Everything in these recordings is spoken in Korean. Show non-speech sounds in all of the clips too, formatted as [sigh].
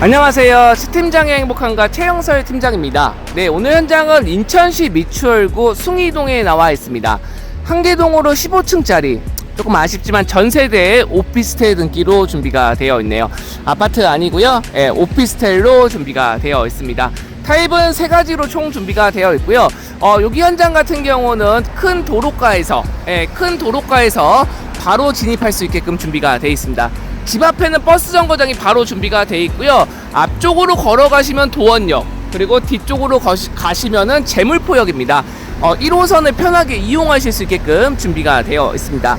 안녕하세요. 스팀장의 행복한가 최영설 팀장입니다. 네, 오늘 현장은 인천시 미추홀구 숭이동에 나와 있습니다. 한계동으로 15층짜리 조금 아쉽지만 전세대의 오피스텔 등기로 준비가 되어 있네요. 아파트 아니고요. 예, 오피스텔로 준비가 되어 있습니다. 타입은 세 가지로 총 준비가 되어 있고요. 어, 여기 현장 같은 경우는 큰 도로가에서 예, 큰 도로가에서 바로 진입할 수 있게끔 준비가 되어 있습니다. 집 앞에는 버스 정거장이 바로 준비가 되어 있고요. 앞쪽으로 걸어가시면 도원역, 그리고 뒤쪽으로 거시- 가시면은 재물포역입니다. 어, 1호선을 편하게 이용하실 수 있게끔 준비가 되어 있습니다.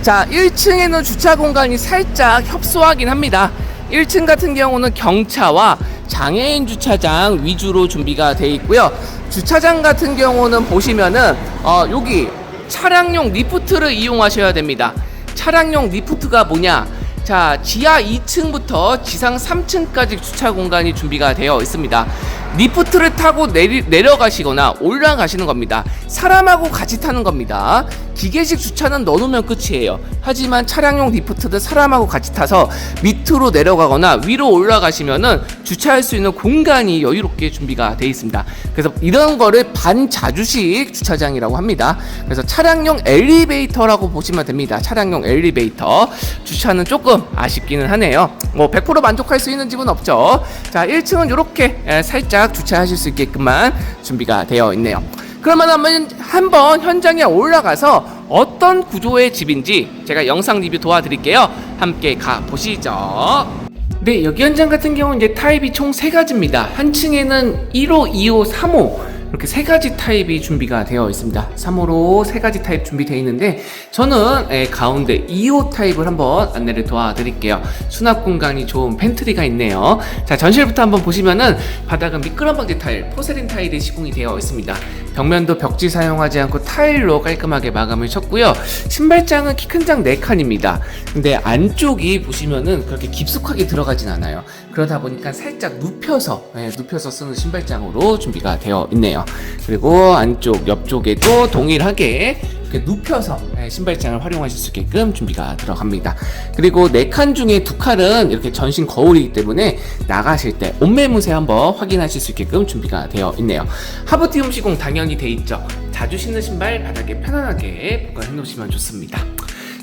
자, 1층에는 주차 공간이 살짝 협소하긴 합니다. 1층 같은 경우는 경차와 장애인 주차장 위주로 준비가 되어 있고요. 주차장 같은 경우는 보시면은 어, 여기 차량용 리프트를 이용하셔야 됩니다. 차량용 리프트가 뭐냐? 자, 지하 2층부터 지상 3층까지 주차 공간이 준비가 되어 있습니다. 리프트를 타고 내리, 내려가시거나 올라가시는 겁니다. 사람하고 같이 타는 겁니다. 기계식 주차는 넣어놓으면 끝이에요. 하지만 차량용 리프트도 사람하고 같이 타서 밑으로 내려가거나 위로 올라가시면은 주차할 수 있는 공간이 여유롭게 준비가 되어 있습니다. 그래서 이런 거를 반자주식 주차장이라고 합니다. 그래서 차량용 엘리베이터라고 보시면 됩니다. 차량용 엘리베이터. 주차는 조금 아쉽기는 하네요. 뭐 100% 만족할 수 있는 집은 없죠. 자, 1층은 이렇게 살짝 주차하실 수 있게끔만 준비가 되어 있네요. 그러면 한번, 한번 현장에 올라가서 어떤 구조의 집인지 제가 영상 리뷰 도와드릴게요. 함께 가보시죠. 네, 여기 현장 같은 경우는 이제 타입이 총세 가지입니다. 한 층에는 1호, 2호, 3호 이렇게 세 가지 타입이 준비가 되어 있습니다. 3호로 세 가지 타입 준비되어 있는데 저는 예, 가운데 2호 타입을 한번 안내를 도와드릴게요. 수납 공간이 좋은 팬트리가 있네요. 자, 전실부터 한번 보시면은 바닥은 미끄럼 방지 타일, 포세린 타일이 시공이 되어 있습니다. 벽면도 벽지 사용하지 않고 타일로 깔끔하게 마감을 쳤고요. 신발장은 키 큰 장 4칸입니다. 근데 안쪽이 보시면은 그렇게 깊숙하게 들어가진 않아요. 그러다 보니까 살짝 눕혀서, 예, 눕혀서 쓰는 신발장으로 준비가 되어 있네요. 그리고 안쪽, 옆쪽에도 동일하게 이렇게 눕혀서 예, 신발장을 활용하실 수 있게끔 준비가 들어갑니다. 그리고 네 칸 중에 두 칸은 이렇게 전신 거울이기 때문에 나가실 때 옷매무새 한번 확인하실 수 있게끔 준비가 되어 있네요. 하부티움 시공 당연히 돼 있죠. 자주 신는 신발 바닥에 편안하게 보관해 놓으시면 좋습니다.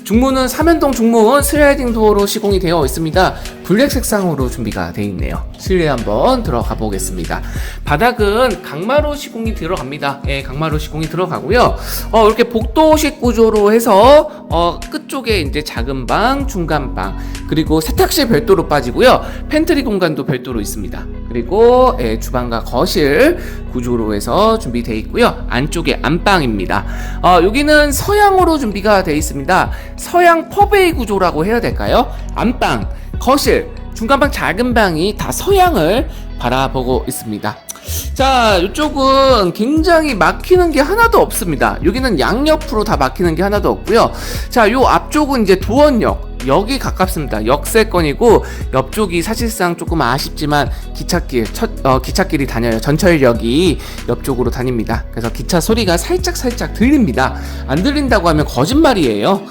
중문은 삼연동 중문 슬라이딩 도어로 시공이 되어 있습니다. 블랙 색상으로 준비가 되어 있네요. 실내 한번 들어가 보겠습니다. 바닥은 강마루 시공이 들어갑니다. 예, 강마루 시공이 들어가고요. 어, 이렇게 복도식 구조로 해서 어, 끝쪽에 이제 작은 방, 중간 방, 그리고 세탁실 별도로 빠지고요. 팬트리 공간도 별도로 있습니다. 그리고 예, 주방과 거실 구조로 해서 준비되어 있고요. 안쪽에 안방입니다. 어, 여기는 서양으로 준비가 되어 있습니다. 서양 퍼베이 구조라고 해야 될까요? 안방, 거실, 중간방 작은 방이 다 서양을 바라보고 있습니다. 자, 이쪽은 굉장히 막히는 게 하나도 없습니다. 여기는 양옆으로 다 막히는 게 하나도 없고요. 자, 요 앞쪽은 이제 도원역. 여기 가깝습니다. 역세권이고 옆쪽이 사실상 조금 아쉽지만 기찻길 첫 어, 기찻길이 다녀요. 전철역이 옆쪽으로 다닙니다. 그래서 기차 소리가 살짝 살짝 들립니다. 안 들린다고 하면 거짓말이에요.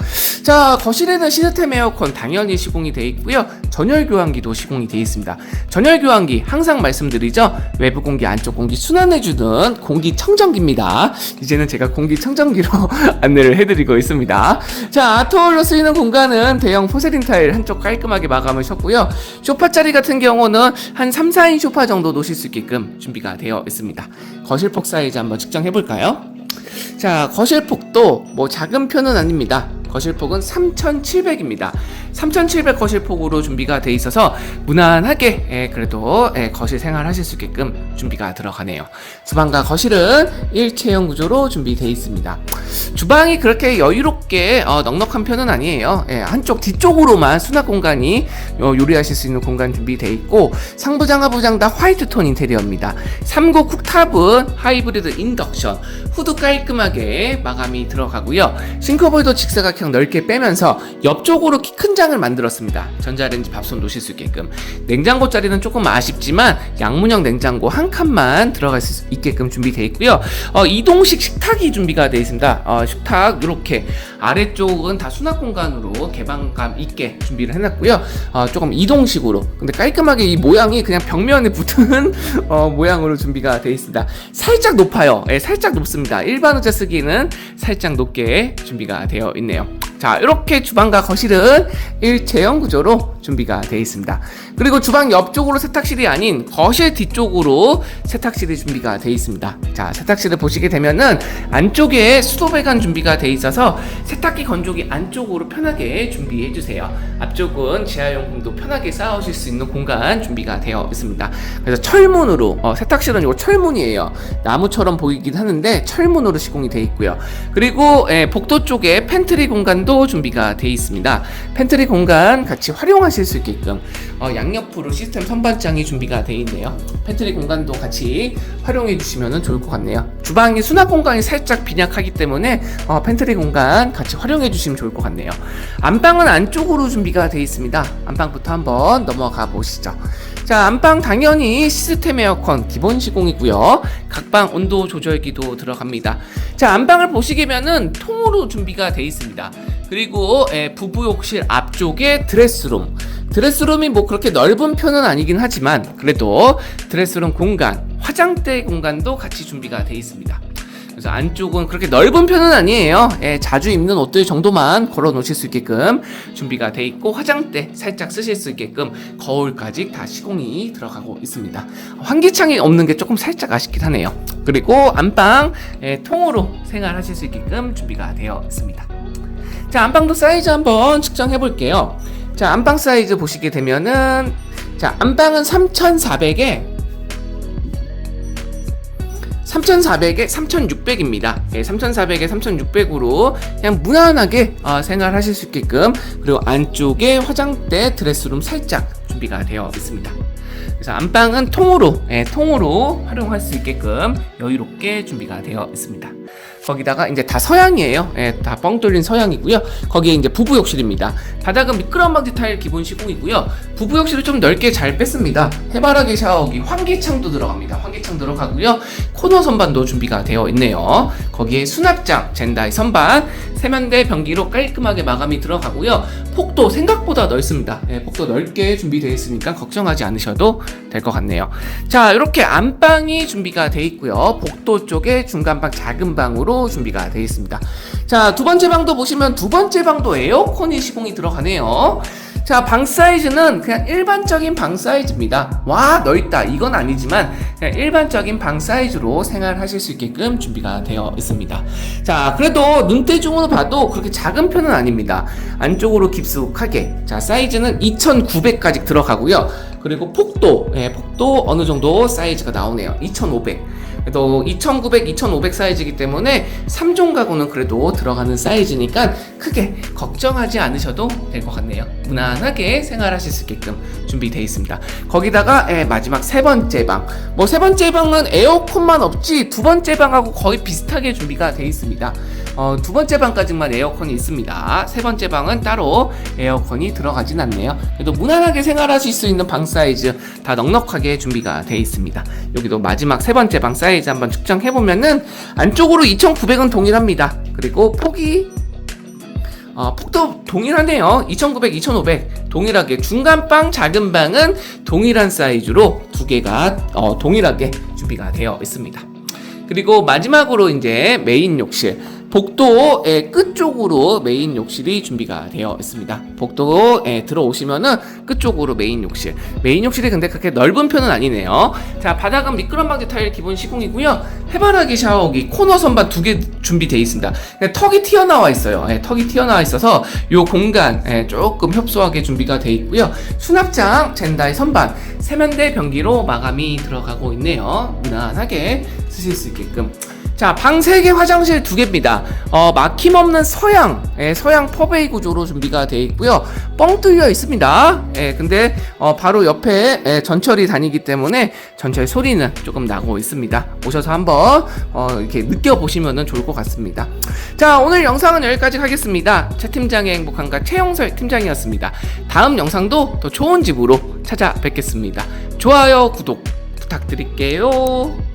자 거실에는 시스템 에어컨 당연히 시공이 되어 있고요. 전열 교환기도 시공이 되어 있습니다. 전열 교환기 항상 말씀드리죠. 외부 공기 안쪽 공기 순환해주는 공기 청정기입니다. 이제는 제가 공기 청정기로 [laughs] 안내를 해드리고 있습니다. 자 아트홀로 쓰이는 공간은 대형 포세린 타일 한쪽 깔끔하게 마감을 쳤고요. 소파 자리 같은 경우는 한 3, 4인 소파 정도 놓으실 수 있게끔 준비가 되어 있습니다. 거실폭 사이즈 한번 측정해 볼까요? 자, 거실폭도 뭐 작은 편은 아닙니다. 거실폭은 3,700입니다. 3,700 거실폭으로 준비가 돼 있어서 무난하게 예, 그래도 예, 거실 생활하실 수 있게끔 준비가 들어가네요. 주방과 거실은 일체형 구조로 준비되어 있습니다. 주방이 그렇게 여유롭게 어, 넉넉한 편은 아니에요. 예, 한쪽 뒤쪽으로만 수납 공간이 어, 요리하실 수 있는 공간 준비되어 있고 상부장 하부장 다 화이트 톤 인테리어입니다. 3구 쿡탑은 하이브리드 인덕션 후드 깔끔하게 마감이 들어가고요. 싱크볼도 직사각 형 넓게 빼면서 옆쪽으로 키 큰 장을 만들었습니다. 전자레인지 밥솥 놓으실 수 있게끔 냉장고 자리는 조금 아쉽지만 양문형 냉장고 한 칸만 들어갈 수 있게끔 준비되어 있고요. 어, 이동식 식탁이 준비가 되어 있습니다. 어, 식탁 이렇게 아래쪽은 다 수납 공간으로 개방감 있게 준비를 해놨고요. 어, 조금 이동식으로. 근데 깔끔하게 이 모양이 그냥 벽면에 붙은 [laughs] 어, 모양으로 준비가 되어 있습니다. 살짝 높아요. 예, 살짝 높습니다. 일반 의자 쓰기는 살짝 높게 준비가 되어 있네요. 자, 이렇게 주방과 거실은 일체형 구조로 준비가 되어 있습니다. 그리고 주방 옆쪽으로 세탁실이 아닌 거실 뒤쪽으로 세탁실이 준비가 되어 있습니다. 자, 세탁실을 보시게 되면은 안쪽에 수도 배관 준비가 되어 있어서 세탁기 건조기 안쪽으로 편하게 준비해 주세요. 앞쪽은 지하용품도 편하게 쌓으실 수 있는 공간 준비가 되어 있습니다. 그래서 철문으로 어, 세탁실은 이거 철문이에요. 나무처럼 보이긴 하는데 철문으로 시공이 되어 있고요. 그리고 예, 복도 쪽에 팬트리 공간도 준비가 되어 있습니다. 팬트리 공간 같이 활용하 실 수 있게끔 어, 양옆으로 시스템 선반장이 준비가 되어 있네요. 팬트리 공간도 같이 활용해 주시면 좋을 것 같네요. 주방이 수납 공간이 살짝 빈약하기 때문에 어, 팬트리 공간 같이 활용해 주시면 좋을 것 같네요. 안방은 안쪽으로 준비가 되어 있습니다. 안방부터 한번 넘어가 보시죠. 자, 안방 당연히 시스템 에어컨 기본 시공이고요. 각방 온도 조절기도 들어갑니다. 자, 안방을 보시게면은 통으로 준비가 되어 있습니다. 그리고 예, 부부 욕실 앞쪽에 드레스룸. 드레스룸이 뭐 그렇게 넓은 편은 아니긴 하지만 그래도 드레스룸 공간, 화장대 공간도 같이 준비가 되어 있습니다. 그래서 안쪽은 그렇게 넓은 편은 아니에요. 예, 자주 입는 옷들 정도만 걸어 놓으실 수 있게끔 준비가 돼 있고 화장대 살짝 쓰실 수 있게끔 거울까지 다 시공이 들어가고 있습니다. 환기창이 없는 게 조금 살짝 아쉽긴 하네요. 그리고 안방 예, 통으로 생활하실 수 있게끔 준비가 되어 있습니다. 자, 안방도 사이즈 한번 측정해 볼게요. 자, 안방 사이즈 보시게 되면은 자, 안방은 3,400에 3,400에 3,600입니다. 예, 3,400에 3,600으로 그냥 무난하게 어, 생활하실 수 있게끔 그리고 안쪽에 화장대 드레스룸 살짝 준비가 되어 있습니다. 그래서 안방은 통으로 예, 통으로 활용할 수 있게끔 여유롭게 준비가 되어 있습니다. 거기다가 이제 다 서양이에요. 예, 다뻥 뚫린 서양이고요. 거기에 이제 부부 욕실입니다. 바닥은 미끄럼 방지 타일 기본 시공이고요. 부부 욕실을 좀 넓게 잘 뺐습니다. 해바라기 샤워기, 환기창도 들어갑니다. 환기창 들어가고요. 코너 선반도 준비가 되어 있네요. 거기에 수납장, 젠다이 선반, 세면대 변기로 깔끔하게 마감이 들어가고요. 폭도 생각보다 넓습니다. 예, 폭도 넓게 준비되어 있으니까 걱정하지 않으셔도 될 것 같네요. 자, 이렇게 안방이 준비가 되어 있고요. 복도 쪽에 중간방 작은 방으로 준비가 되어 있습니다. 자, 두 번째 방도 보시면 두 번째 방도 에어컨이 시공이 들어가네요. 자, 방 사이즈는 그냥 일반적인 방 사이즈입니다. 와, 넓다. 이건 아니지만 그냥 일반적인 방 사이즈로 생활하실 수 있게끔 준비가 되어 있습니다. 자, 그래도 눈대중으로 봐도 그렇게 작은 편은 아닙니다. 안쪽으로 깊숙하게. 자, 사이즈는 2,900까지 들어가고요. 그리고 폭도, 예, 폭도 어느 정도 사이즈가 나오네요. 2,500. 그래도 2,900, 2,500 사이즈이기 때문에 3종 가구는 그래도 들어가는 사이즈니까 크게 걱정하지 않으셔도 될 것 같네요. 무난하게 생활하실 수 있게끔 준비되어 있습니다. 거기다가 예, 마지막 세 번째 방. 뭐 세 번째 방은 에어컨만 없지 두 번째 방하고 거의 비슷하게 준비가 되어 있습니다. 어, 두 번째 방까지만 에어컨이 있습니다. 세 번째 방은 따로 에어컨이 들어가진 않네요. 그래도 무난하게 생활하실 수 있는 방 사이즈 다 넉넉하게 준비가 되어 있습니다. 여기도 마지막 세 번째 방 사이즈 한번 측정해 보면은 안쪽으로 2,900은 동일합니다. 그리고 폭이 어, 폭도 동일하네요. 2,900, 2,500 동일하게 중간 방, 작은 방은 동일한 사이즈로 두 개가 어, 동일하게 준비가 되어 있습니다. 그리고 마지막으로 이제 메인 욕실 복도의 끝쪽으로 메인 욕실이 준비가 되어 있습니다. 복도에 들어오시면은 끝쪽으로 메인 욕실. 메인 욕실이 근데 그렇게 넓은 편은 아니네요. 자, 바닥은 미끄럼 방지 타일 기본 시공이고요. 해바라기 샤워기 코너 선반 두 개 준비되어 있습니다. 근데 턱이 튀어나와 있어요. 예, 턱이 튀어나와 있어서 이 공간 예, 조금 협소하게 준비가 되어 있고요. 수납장 젠다의 선반 세면대 변기로 마감이 들어가고 있네요. 무난하게 쓰실 수 있게끔. 자, 방 3개, 화장실 2개입니다. 어, 막힘없는 서양, 예, 서양 퍼베이 구조로 준비가 되어 있고요. 뻥 뚫려 있습니다. 예, 근데 어, 바로 옆에 예, 전철이 다니기 때문에 전철 소리는 조금 나고 있습니다. 오셔서 한번 어, 이렇게 느껴보시면 좋을 것 같습니다. 자, 오늘 영상은 여기까지 하겠습니다. 최 팀장의 행복한가 최영설 팀장이었습니다. 다음 영상도 더 좋은 집으로 찾아뵙겠습니다. 좋아요, 구독 부탁드릴게요.